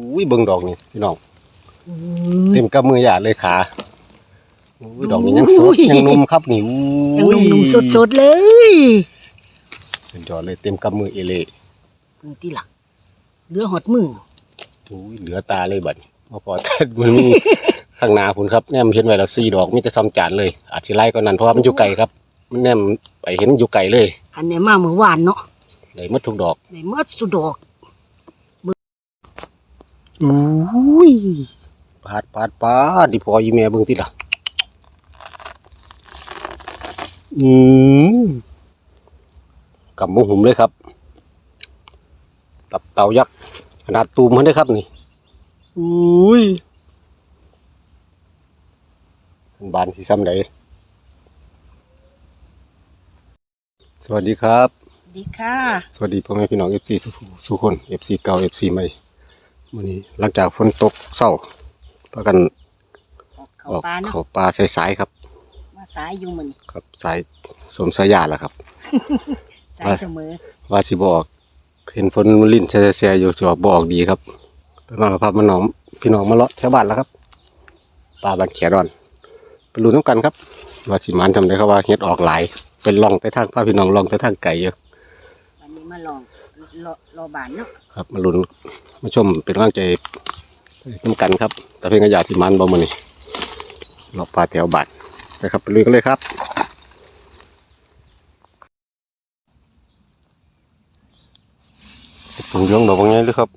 อุ้ยเบิ่งดอกนี่พี่น้องเต็มกับมือหยาดเลยขาอุ้ยดอกนี้ยังสดยังนุ่มครับนี่ยังอุ้ยหนุ่มๆสดๆเลยสุดยอดเลยเต็มกับมือเอเล่มือที่หลังเหลือหดมืออุ้ยเหลือตาเลยบัดนี้มาพอแต่มันมีข้างหน้าพุ่นครับแนมเห็นไว้แล้วสี่ดอกมีแต่ซ้ำจานเลยอาจสิไล่ก็นั้นเพราะว่ามันอยู่ไกลครับมันแนมไปเห็นอยู่ไกลเลยอันเนี้ยมาเมื่อวานเนาะได้หมดทุกดอกในเมื่อสุดดอก อุ้ยปาดปาดปาดดิพอยีแม่เบิ่งติล่ะอืมกับมุหุ่มเลยครับ ตับเต่ายักษ์ขนาดตูมมันได้อครับนี่อุ้ยบานสีซ้ำไหนสวัสดีครับ ดีค่ะ สวัสดีพ่อแม่พี่น้องเอฟซีสุกคนเอฟซีเก่าเอฟซีใหม่ วันนี้หลังจากฝนตกเศร้าพากันเขาออกปลาเนาะเขาปลาสายๆครับ มาสายอยู่มันครับสายสมสายยาแล้วครับ สายเสมอว่าสิบอกเห็นฝนมันลิ่นแซ่ๆอยู่สิบอกบอกดีครับไปมาพามาน้องพี่น้องมาเลาะแถวบ้านแล้วครับปลาบันแขดอนไปรู้น้ำกันครับ ว่าสิมันทำได้ครับว่าเฮ็ดออกหลายเป็นล่องไปทางพาพี่น้องล่องไปทางไก่เยอะวันนี้มาลอง รอรอบานเนาะครับ มาลุ้นมาชมเป็นกำลังใจน้ำกันครับ แต่เพียงกระยาสิมันบ่มานี่เลาะปลาแถวบ้านไปครับไปลุยกันเลยครับผมเลี้ยงดอกบางไงเลยครับ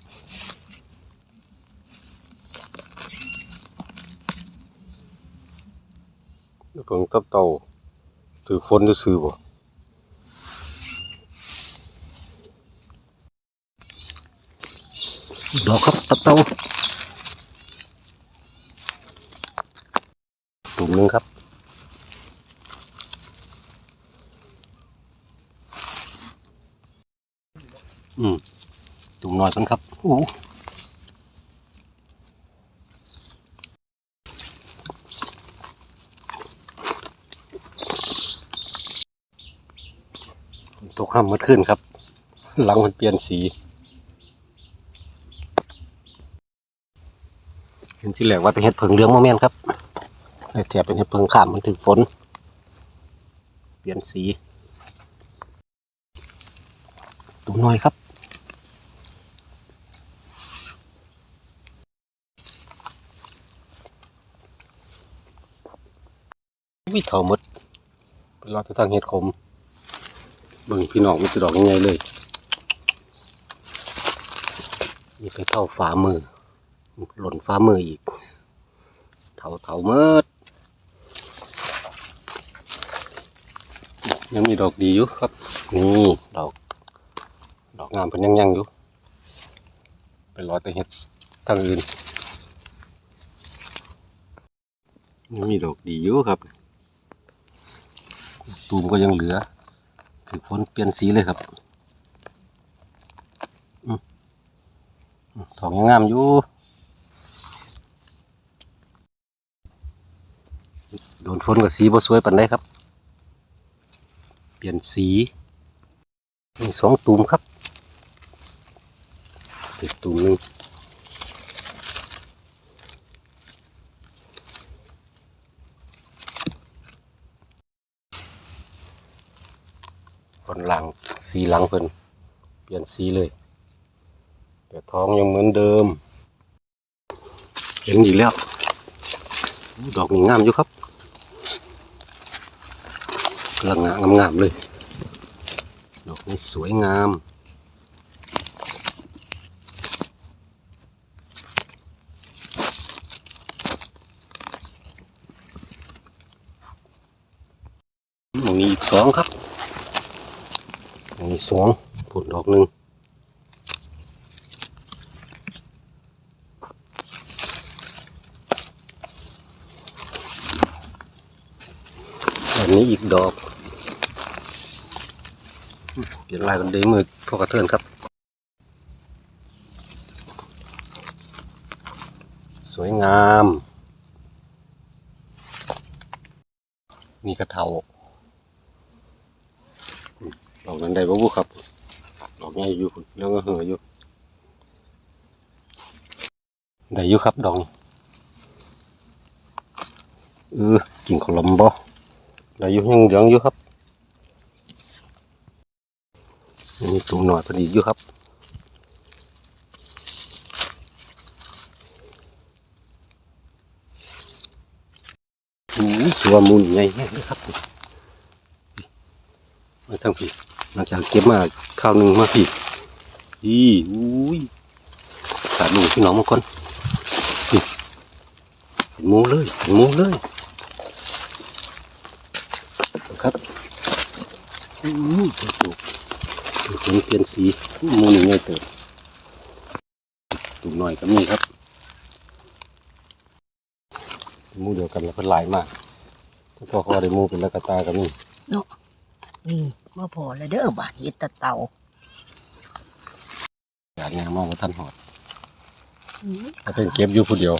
แล้วก็ตับเต่าถือฝนจะซื้อบ่ ดอกครับตับเตาตุ่มหนึงครับอืมตุ่มน้อยกันครับโอ้ตกข้ามมื่อคืนครับ หลังมันเปลี่ยนสี เห็น ที่แรกว่าเป็นเห็ดเพิงเหลืองโมเมนครับแถบเป็นเห็ดเพิงขามมันถึงฝน เปลี่ยนสีตุ่มน้อยครับวิเถาหมดเป็นรอดทางเห็ดขมเบิ่งพี่น้องมันจะดอกยังไงเลย มีไปเท่าฝ่ามือ หล่นฝ่ามืออีก เถาเถาเมิดยังมีดอกดีอยู่ครับ นี่ดอก ดอกงามเป็นยังยังอยู่เป็นรอแต่เห็ดทางอื่นยังมีดอกดีอยู่ครับ ตูมก็ยังเหลือถือฝนเปลี่ยนสีเลยครับอืมอืมทองยังงามอยู่ โดน ฝนกับสีบ่สวยปานใดครับ เปลี่ยนสีมีสองตูมครับอีกตูมหนึ่งคนหลังสีหลังเพิ่นเปลี่ยนสีเลย แต่ท้องยังเหมือนเดิม เห็นอีกแล้ว ดอกนี่งามอยู่ครับ กำลังงามงามๆเลย ดอกนี้สวยงามตรงนี้อีกสองครับตรงนี้สองผลดอกหนึ่งอันนี้อีกดอก เปลี่ยนลายกันเดมือพวกกระเทือนครับ สวยงามนี่กระเทาดอกนั้นได้บ่บุครับดอกใหญ่อยู่แล้วก็เหืออยู่ได้อยู่ครับดอกนี้เออกินขลมบ่ได้อยู่ยังเหลืองอยู่ครับ มีตุ่มหน่อยพอดีอยู่ครับอู้ตัวมูลใหญ่แห้งเลยครับมาทางพี่หลังจากเก็บมาข้าวหนึ่งมาพี่อีอุ้ยสาดลงพี่น้องมาก่อนมูเลยมูเลยครับอือถูก เห็นเปลี่ยนสีหมูนี่ไงเติบตุ่มหน่อยก็มีครับหมูเดียวกันแล้วก็หลายมากพอเขาได้หมูเป็นแล้วกระตาก็มีเนาะนี่มาพอแล้วเด้อบาดเห็ดตะเต่าอยากงานมากกว่าท่านหอดอืมถ้าเป็นเก็บอยู่ผู้เดียว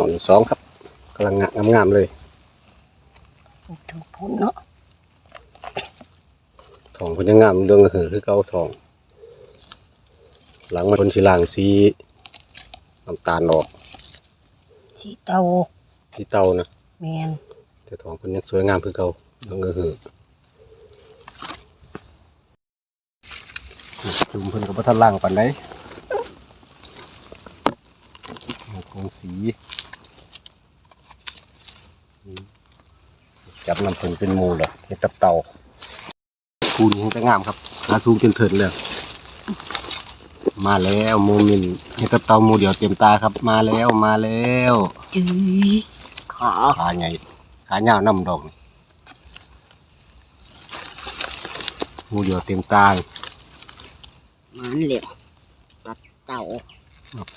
มองที่สองครับกำลังงามงามๆเลยถูกพุ่นเนาะทองเพิ่นยังงามเรื่องก็คือคือเก่าทอง หลังมันคนสีลางสีน้ำตาลออกสีเต่าสีเตานะแมนแต่ทองเพิ่นยังสวยงามคือเก่าเรื่องก็คือจุ่มเพิ่นก็บ่ทันล่างปานใดคงสี จับน้ำเพิ่นเป็นหมูเหรอเฮ็ดตับเต่าคูนี้จะงามครับขาสูงจนเถินเลยมาแล้วโมมินเฮ็ดตับเต่าหมูเดียวเต็มตาครับ มาแล้วมาแล้วจื้อขาขาใหญ่ขาเงาวน้ำดอกนี่หมูเดียวเต็มตาเลยมันเหลวตัดเต่า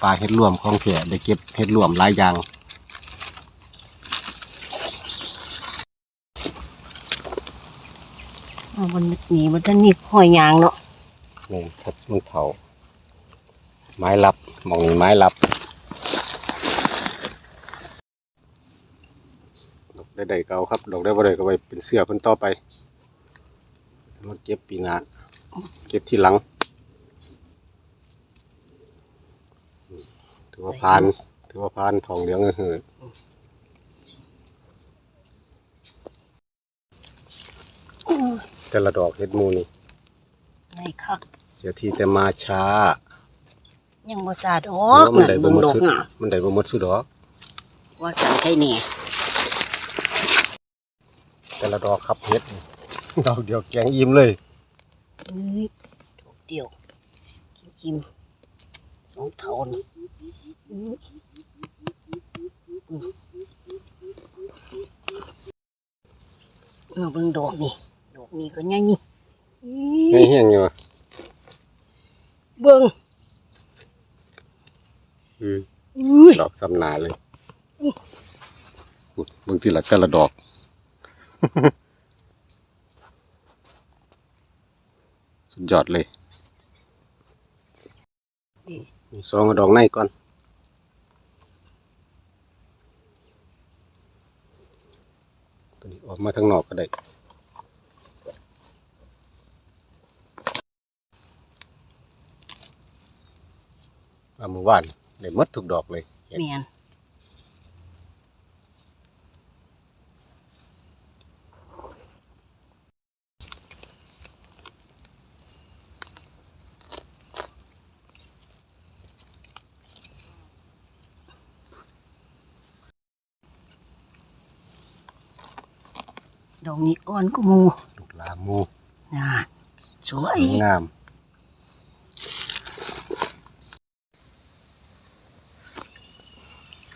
ปลาเฮ็ดรวมของแผ่ได้เก็บเฮ็ดรวมหลายอย่าง เอาวันนี้มันจะนี่ห้อยยางเนาะนี่ทับมันเผาไม้ลับมองนี้ไม้ลับดอกได้ใดเก่าครับดอกได้บ่ได้ก็ไว้เป็นเสื้อเพิ่นต่อไปมาเก็บปีหน้าเก็บที่หลังถือว่าพาน ถือว่าพานทองเหลืองเออ แต่ละดอกเฮ็ดหมูนี่ในคักเสียทีแต่มาช้า ยังบ่ซาดอเพกราะว่ามันได้บ่หมดดอกสุดงามมันได้บ่หมดสุดดอก ว่าจังไคนี่แต่ละดอกครับเฮ็ดนี่ดอกเดียวแกงอิ่มเลยเอ้ยดอกเดียวกินอิ่มสองเท่านี่อื้อเอาเบิ่งดอกนี่ดอก นี่ก็ใหญ่ไงอื้อเฮียงอยู่วะเบิ่งอืออุ้ยดอกสำนาเลยอุ๊ยเบิ่งทีละแต่ละดอก สุดยอดเลยนี่มีซองเอาดอกในก่อนตัวนี้ออกมาทางนอกก็ได้ อามือว่านได้หมดทุกดอกเลยแม่นดอกนี้อ่อนก็มูลูกลามูน่าสวสยวย งาม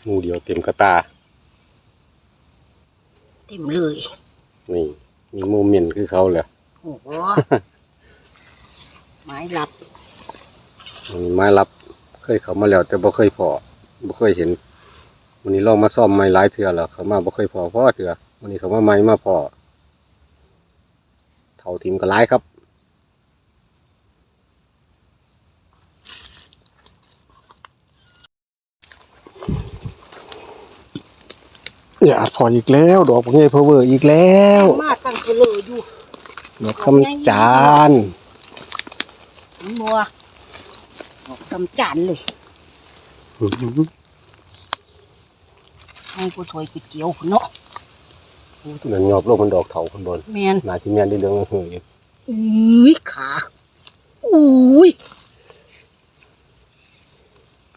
มูเดียวเต็มกระตา เต็มเลย นี่มีมูเหม็นคือเขาเลยโอ้โหไม้ลับมีไม้รับเคยเขามาแล้ว แต่บ่เคยพอบ่เคยเห็นวันนี้ลองมาซ่อมไม้หลายเทื่อแล้วเขามาบ่เคยพอพอเทื่อวันนี้เขามาไม้มาพอเท่าทีมก็หลายครับ อย่าพออีกแล้ว ดอกพวกนี้เพอเวอร์อีกแล้วมาตั้งเพลออยู่ดอกซ้ำจานน้ำบัวออกสำจานเลยอื้อหือให้กูถอยก๋วยเตี๋ยวพุ่นเนาะตัวนั้นยอบโลกมันดอกเถาคนบนแมนหนาสิแมนได้เรื่องเหืออยู่อุ้ยขาอุ้ย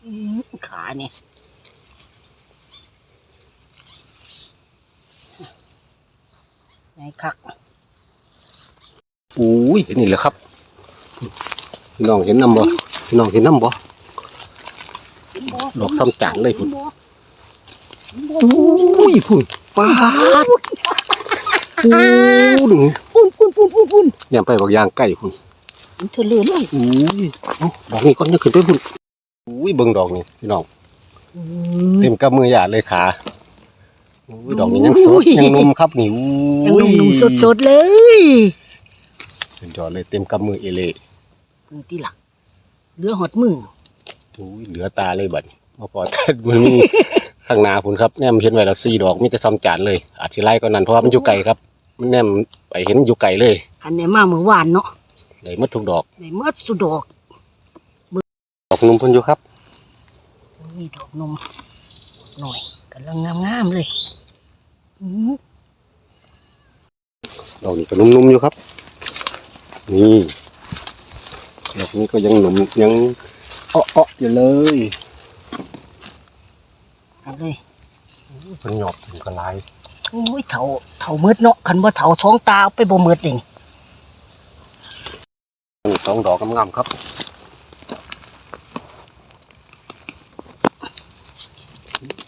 อื้อขาเนี่ย ไงคักอุ้ยเห็นนี่แหละครับพี่น้องเห็นน้ำบ่พี่น้องเห็นน้ำบ่ดอกซ้ำจานเลยพุ่นอุ้ยพุ่นปาดอู้ดึงพุ่นพุ่นพุ่นพุ่นพุ่นเนี่ยไปบอกยางไก่พุ่นมันเธอเลือนเลยอุ้ยเอ้าดอกนี้ก่อนจะขึ้นไปพุ่นอุ้ยเบิ่งดอกนี่พี่น้องเต็มกับมือหยาดเลยขา อุ้ยดอกนี้ยังสดยังนุ่มครับนี่อุ้ยังหนุ่มๆสดๆเลยสุดยอดเลยเต็มกับมือเอเล่มึงตีหลักเรือหดมืออุ้ยเหลือตาเลยบัดนี้มาพอแต่มันมีข้างหน้าพุ่นครับแนมเห็นไว้แล้วสี่ดอกมีแต่ซ้ำจานเลย อาจสิไล่ก็นั้นเพราะว่ามันอยู่ไกลครับมันแนมไปเห็นอยู่ไกลเลยคันไหนมาเมื่อวานเนาะได้หมดทุกดอกในเมื่อสุดดอกดอกนุ่มเพิ่นอยู่ครับมีดอกนมหน่อยกำลังงามๆเลยอื้อ ดอกนี้ก็นุ่มๆอยู่ครับ นี่ดอกนี้ก็ยังหนุ่มยังเอ้อๆอยู่เลยเอาเลยมันหยอบถึงกระไรโอ้ยเถาเถามืดเนาะคันว่าเถาท้องตาเอาไปบ่มืดนี่สองดอกงามๆครับ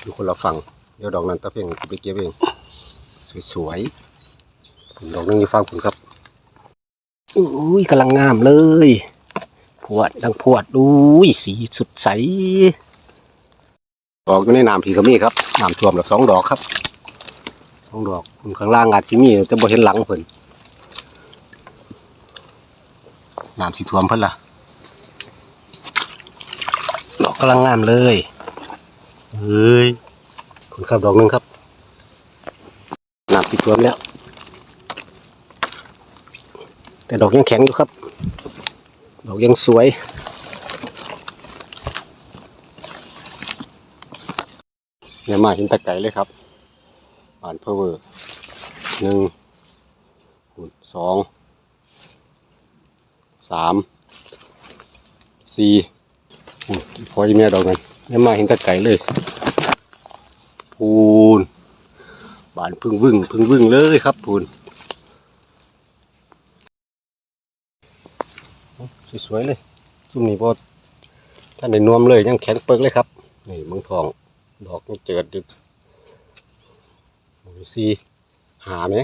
อยู่คนละฝั่งเดี๋ยวดอกนั้นตะเพ่งจะไปเก็บเอง สวยๆดอกนึงอยู่ฝั่งคุณครับอุ้ยกำลังงามเลย พวดดังพวดอุ้ยสีสุดใส ดอกอยู่ในน้ำผีขมิ้นครับน้ำท่วมแล้วสองดอกครับสองดอกคุณข้างล่างอาจสิมีแต่บ่เห็นหลังเพิ่นน้ำสีท่วมเพิ่นล่ะดอกกำลังงามเลยเฮ้ยคุณครับดอกหนึงครับ น้ำสีท่วแล้ว แต่ดอกยังแข็งอยู่ครับ ดอกยังสวยเนี่ยมาเห็นตะไก่เลยครับอ่านเพอเวอร์หนึ่งสองสามสี่อุ้ยพอจะมีดอกนั้นยังมาเห็นตะไก่เลยพูน บานพึ่งวึ่งพึ่งวึ่งเลยครับพูนสวยๆเลยซุ่มนี้พอท่านได้นวมเลยยังแข็งเปิกเลยครับนี่เมืองทองดอกเจิดอยู่ดูสิหาไหม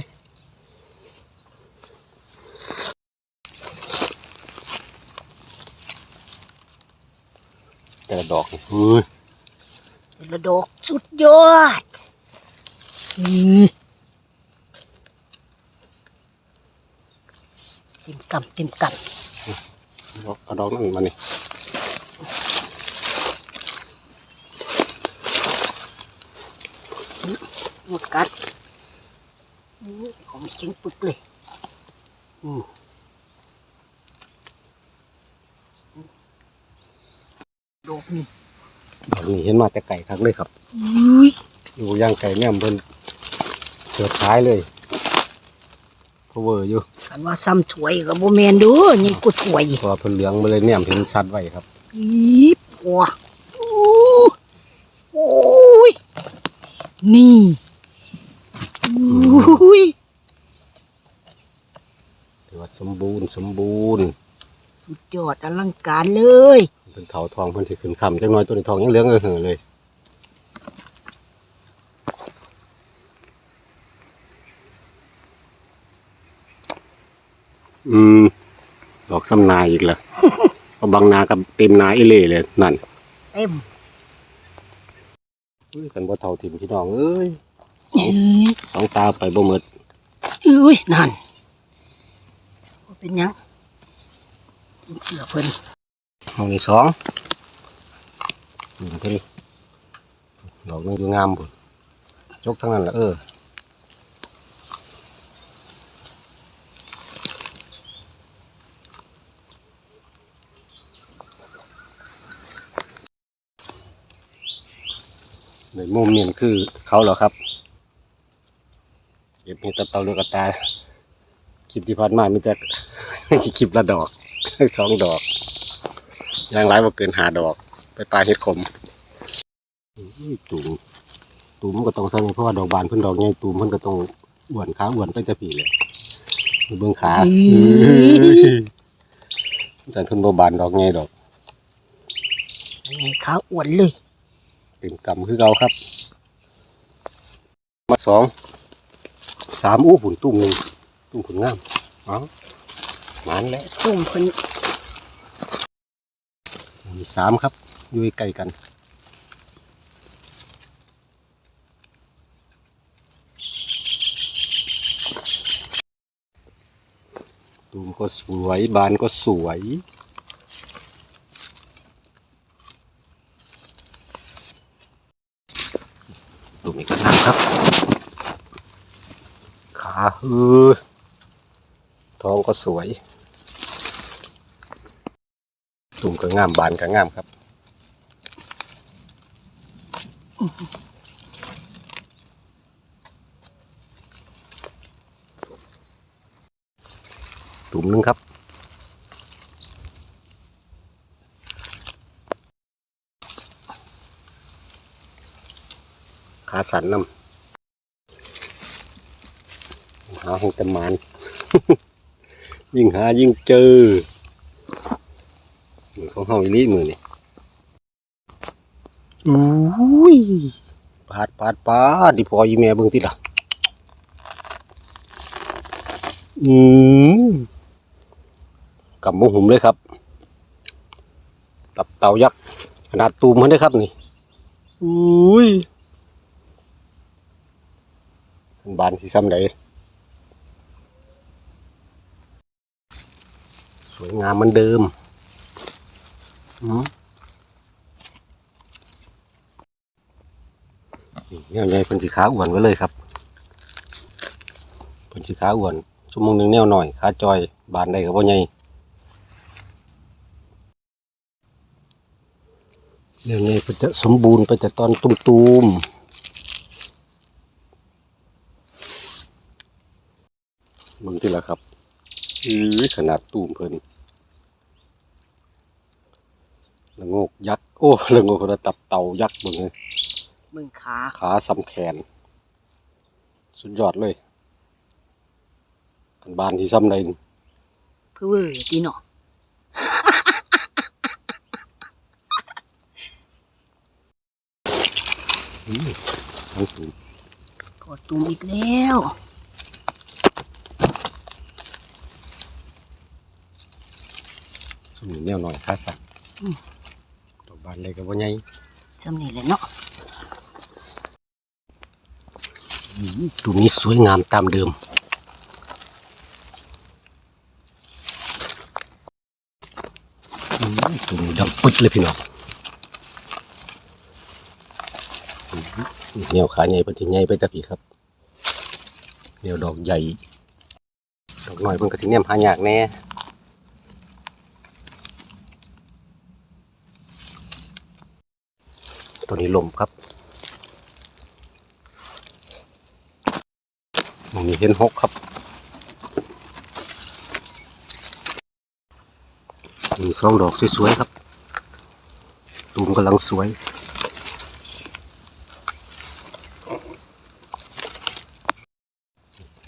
แต่ละดอกนี่เฮ้ยแต่ละดอกสุดยอด เต็มกำเต็มกเอาเอาดอกนั่นมานี่ำหมดกัดอื้อของเสียงปึกเลยอืมดอกนี่ดอกนี้เห็นมาแต่ไก่ครั้งเลยครับอุ้ยอยู่ย่างไก่เนี่ยมัน เสือท้ายเลยพาวเวอร์อยู่คันว่าซ้ำถวยกับโบแมนเดูนี่กูถวยเพอเพิ่นเหลืองมาเลยเนี่ยเห็นสัดไว้ครับอีปัวอู้โอ้ยนี่อุ้ยถือว่าสมบูรณ์สมบูรณ์ สุดยอดอลังการเลยเป็นเถาทองเพิ่นสิขึ้นคำจังน้อยตัวนี้ทองยังเหลืองเออเห่อเลย อืม ดอกซ้ำนาอีกแล้วเอาบางนากับเต็มนาอีเล่เลยนั่นเต็มอุ้ยกันบ่เท่าถิ่มพี่น้องเอ้ยเอ้ยสองตาไปบ่หมดอุ้ยนั่นว่าเป็นหยังเป็นเสือเพิ่นห้องที่สองนี่เพิ่นดอกนึงอยู่งามพุ่นยกทั้งนั้นละเออ ในมุมเนียนคือเขาเหรอครับเก็บเห็ดตับเตาเรือกระตาคลิปที่ผ่านมามีแต่คลิปละดอกสองดอกอยางไรบ่เกินหาดอก ไปปลาเห็ดขมอุ้ยตุ่มตุ่มก็ต้องสั่งเพราะว่าดอกบานเพิ่นดอกใหญ่ตุ่มเพิ่นก็ต้องอ้วนขาอ้วนไปแต่ผีเลยเบิ่งขาอืมเอ้ยจันเพิ่นบ่บานดอกใหญ่ดอกยังไงขาอ้วนเลย เต็มกำคือเก่าครับ มาสองสามอู้หุ่นตุ้มหนึ่งตุ้มผุนงามเอ๋อหมานแล้วตุ่มเพิ่นมีสามครับอยู่ใกล้กันตูมก็สวยบานก็สวย ตูมอีกกระถางครับ ขาเออท้องก็สวย ตุ่มก็งามบานก็งามครับตุ่มหนึงครับ ขาสันนำหาหงแต่หมานยิ่งหายิ่งเจอมือของเฮาอีหลีมือนี่อุ้ยปาดปาดปาดดิพออีแม่เบิ่งติล่ะอืมกับมหุ่มเลยครับ ตับเต่ายักษ์ขนาดตูมมันได้อครับนี่อุ้ย บานที่ซ้ำใดสวยงามเหมือนเดิมอืมนี่แนวใหญ่เป็นสีขาอ้วนไว้เลยครับเป็นสีขาอ้วนชั่วโมงหนึ่งแนวหน่อยขาจอยบานได้กับว่าใหญ่แนวใหญ่เป็นจะสมบูรณ์ไปแต่ตอนตุ้มๆมึง ที่ละครับอือขนาดตูมเพิ่นละโงกยักษ์โอ้ละโงกระตับเต่ายักษ์มึงเลยมึงขาขาสำแขน สุดยอดเลยกันบานที่ซ้ำใดนี่เพื่อเวอร์จีเนาะอื้อทั้งสูงกอดตุ่มอีกแล้ว สุ่มนี่แนวหน่อยขาสั่นดอกบานเลยกับว่าไงจำนี่แหละเนาะตัวนี้สวยงามตามเดิมอื้อตัวนี้ดำปึ๊ดเลยพี่น้องอื้อแนวขาใหญ่เป็นที่ใหญ่ไปแต่พี่ครับแนวดอกใหญ่ ดอกน้อยเพิ่นก็สิแนมหายากแน่ ตัว นี้ลมครับมองนี้เห็นหกครับมีสองดอกสวยๆครับตูมกำลังสวย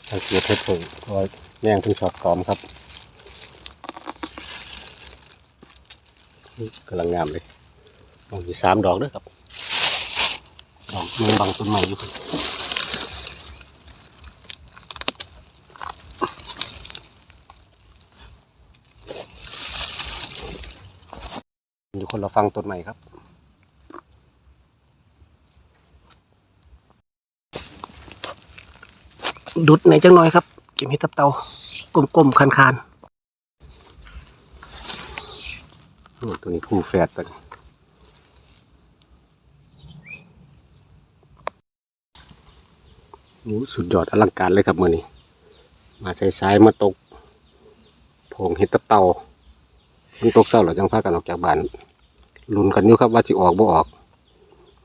ถ้าเกียเพชรผมก็แย่งเป็นช็อตกอมครับกำลังงามเลยมีสามดอกด้วยครับ ดอกมันบังต้นไม้อยู่ครับอยู่คนละฟังต้นไม้ครับดุดไหนจังน่อยครับเก็บเห็ดตับเตากลมๆคันๆตัวนี้คู่แฝดตัวนี้โอ้ สุดยอดอลังการเลยครับมือนี้ มาใส่สายมาตกผงเห็ดตับเต่ามันตกเศร้าหรอจังพากันออกจากบ้านลุ้นกันอยู่ครับว่าสิออกบ่ออก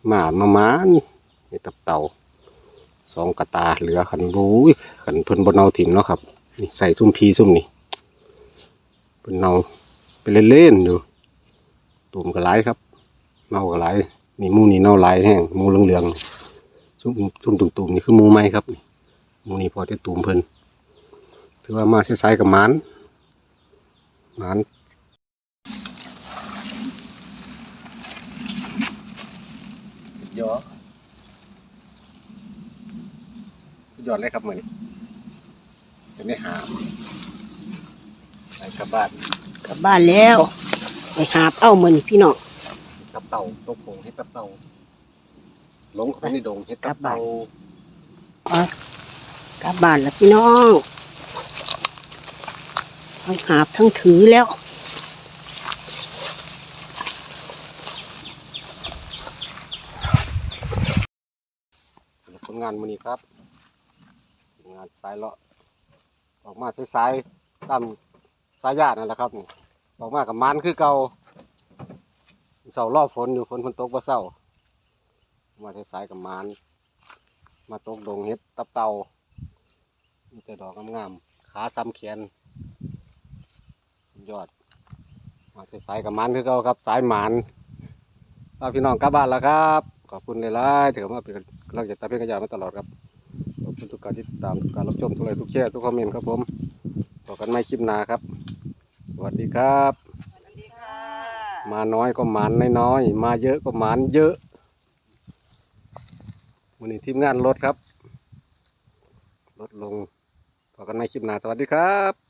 มามามาเห็ดตับเต่าสองกระตาเหลือขันบูยขันเพิ่นบนเอาถิ่มเนาะครับนี่ใส่ซุ่มพีซุ่มนี่เพิ่นเอาไปเล่นๆอยู่ตุ่มกระไรครับเน่ากระไรนี่มูนี่เน่าลายแห้งมูเหลืองๆ ซุ่มซุ่มตุ่มๆนี่คือหมูไหมครับนี่หมูนี่พอจะตุ่มเพิ่นถือว่ามาใช้ๆกับหมันหมันสุดยอดสุดยอดเลยครับมือนี้จะไม่หามใส่กลับบ้านกลับบ้านแล้วไปหาบเอามือนี่พี่น้องกับเต่าตกผงเฮ็ดกับเต่า ลงเข้าไปในดงเฮ็ดกับกลับบ้าเต่านกลับบ้านแล้วพี่น้องไปหาบทั้งถือแล้วสำหรับผลงานมือนี้ครับผลงานสายเลาะออกมาสายๆตามสายญาตินั่นแหละครับนี่ออกมากับมันคือเก่าเสารอบฝนอยู่ฝนฝนตกบ่เศร้า มาสายๆกับมันมาตกดงเฮ็ดตับเต่ามีแต่ดอกงามๆขาซ้ำแขนสุดยอดมาสายๆกับมันคือเก่าครับสายหมันพาพี่น้องกลับบ้านแล้วครับ ขอบคุณหลายๆที่เข้ามาเป็นกำลังใจตามเพื่อนขยามาตลอดครับขอบคุณทุกการติดตามทุกการรับชมทุกไลค์ทุกแชร์ทุกคอมเมนต์ครับผมบอกกันไม่คลิปหน้าครับ สวัสดีครับสวัสดีค่ะมาน้อยก็หมานน้อยๆมาเยอะก็หมานเยอะ วันนี้ทีมงานลดครับ ลดลงบอกันในคลิปหน้าสวัสดีครับ